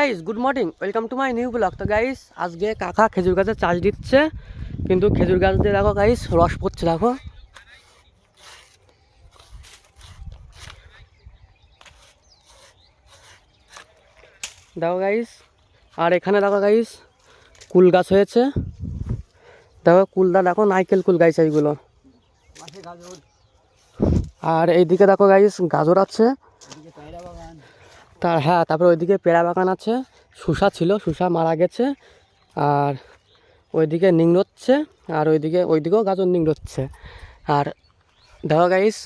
Guys good morning welcome to my new blog তো guys আজকে কাকা খেজুর গাছে চাষ দিচ্ছে, কিন্তু খেজুর গাছ দিয়ে দেখো গাইস রস পড়ছে, দেখো। দেখো গাইস আর এখানে দেখো গাইস কুল গাছ হয়েছে। দেখো কুলদা দেখো নাইকেল কুল গাইস এইগুলো। আর এইদিকে দেখো গাইস গাজর আছে। তার হ্যাঁ তারপরে ওইদিকে পেড়া বাগান আছে। শুষা ছিল শুষা মারা গেছে। আর ওইদিকে নিংড়োচ্ছে আর ওইদিকে ওইদিকেও গাজর নিংড়োচ্ছে আর দেখো গাইস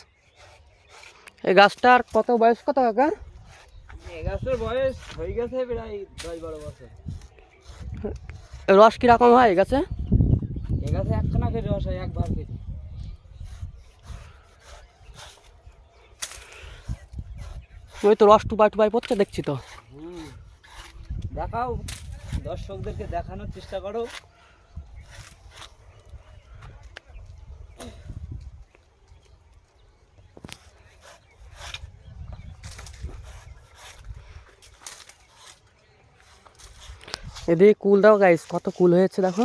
এই গাছটার কত বয়স কত কাকা এই গাছের বয়স হয়ে গেছে প্রায় দশ বারো বছর। রস কীরকম হয় গাছে? এই গাছে একখানা করে রস হয় একবার কেজি ওই তো রস টুপাই টুপাই পড়ছে দেখছি তো। দেখাও দর্শকদেরকে দেখানোর চেষ্টা করো। এদিকে কুল দাও গাইস কত কুল হয়েছে দেখো।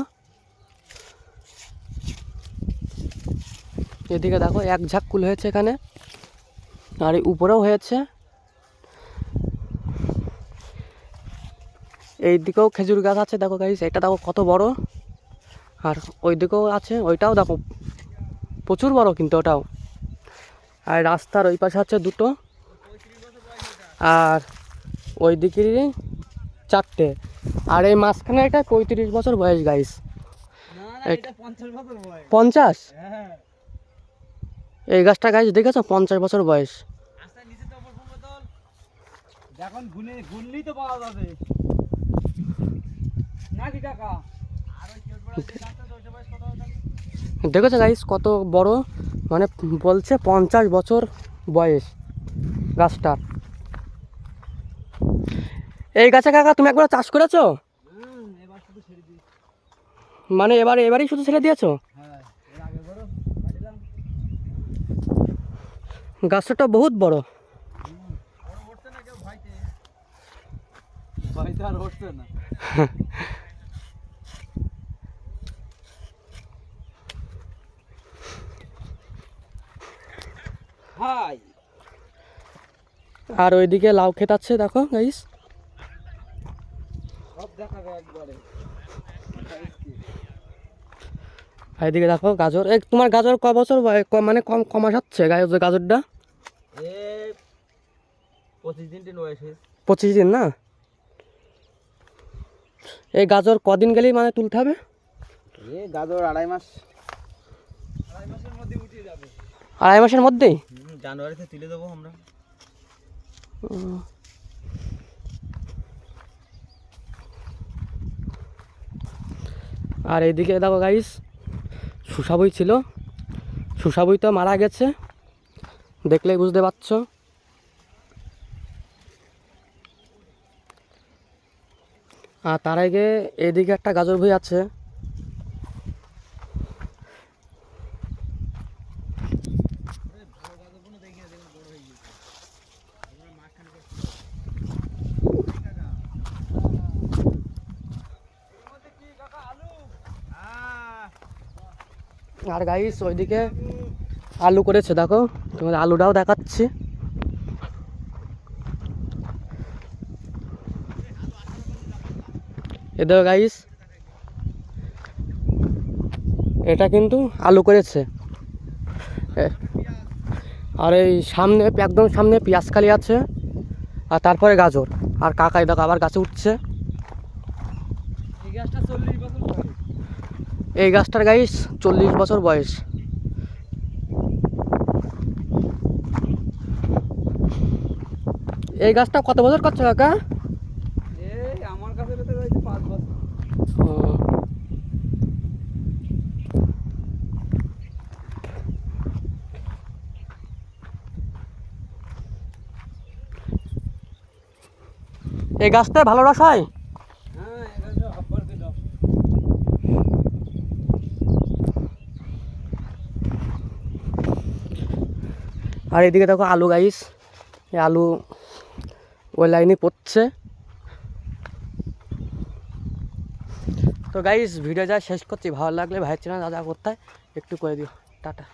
এদিকে দেখো এক ঝাঁক কুল হয়েছে এখানে আর এই উপরেও হয়েছে। এই দিকেও খেজুর গাছ আছে দেখো গাইস এটা দেখো কত বড়। আর ওই দিকেও আছে ওইটাও দেখো প্রচুর বড় কিন্তু ওটাও। আর রাস্তার ওই পাশে আছে দুটো। আর ওই দিকেরই চারটে। আর এই মাঝখানে এটা পঁয়ত্রিশ বছর বয়স গাইস পঞ্চাশ হ্যাঁ। এই গাছটা গাছ দেখেছ? পঞ্চাশ বছর বয়স। গুনে গুনলেই তো পাওয়া যাবে নাকি টাকা আর ওই কেউ বড় যে গাছটা ওইটা বয়স কত হবে তাহলে? দেখেছ গাইস কত বড়? মানে বলছে পঞ্চাশ বছর বয়স গাছটার এই গাছে কাকা তুমি একবার চাষ করেছ? মানে এবার এবারই শুধু ছেড়ে দিয়েছ? হ্যাঁ এর আগে বড় কাটিলাম গাছটা বহুত বড়। আর না। হাই আর ওইদিকে লাউ ক্ষেত আছে দেখো গাইস এদিকে দেখো গাজর। এই তোমার গাজর ক বছর মানে কম কমাস হচ্ছে গাজর গাজরটা? এ পঁচিশ দিন না? এই গাজর কদিন গেলেই মানে তুলতে হবে? গাজর আড়াই মাস। আড়াই মাসের মধ্যে উঠে যাবে আড়াই মাসের মধ্যেই? জানুয়ারিতে তুলে দেবো আমরা। আর এইদিকে দেখো গাইস সুসাবই ছিল। সুসাবই তো মারা গেছে। দেখলেই বুঝতে পারছ। আর তার আগে এদিকে একটা গাজর ভুই আছে। আর গাইস ওইদিকে আলু করেছে, দেখো। তোমাদের আলুটাও দেখাচ্ছি। এ দেখো গাইস এটা কিন্তু আলু করেছে। আর এই সামনে, একদম সামনে পেঁয়াজকালি আছে, আর তারপরে গাজর। আর কাকাই দেখো, আবার গাছে উঠছে। এই গাছটার গাইস চল্লিশ বছর বয়স। এই গাছটা কত বছর করছে কাকা? এই আমার কাছে পাঁচ বছর। এই গাছটায় ভালো রস হ্যাঁ? আর এদিকে দেখো আলু গাইস এই আলু ওই লাইনে পড়ছে। তো গাইস ভিডিও যা শেষ করছি। ভালো লাগলে ভাইয়ের চেনা দাদা করতে একটু করে দিও। টাটা।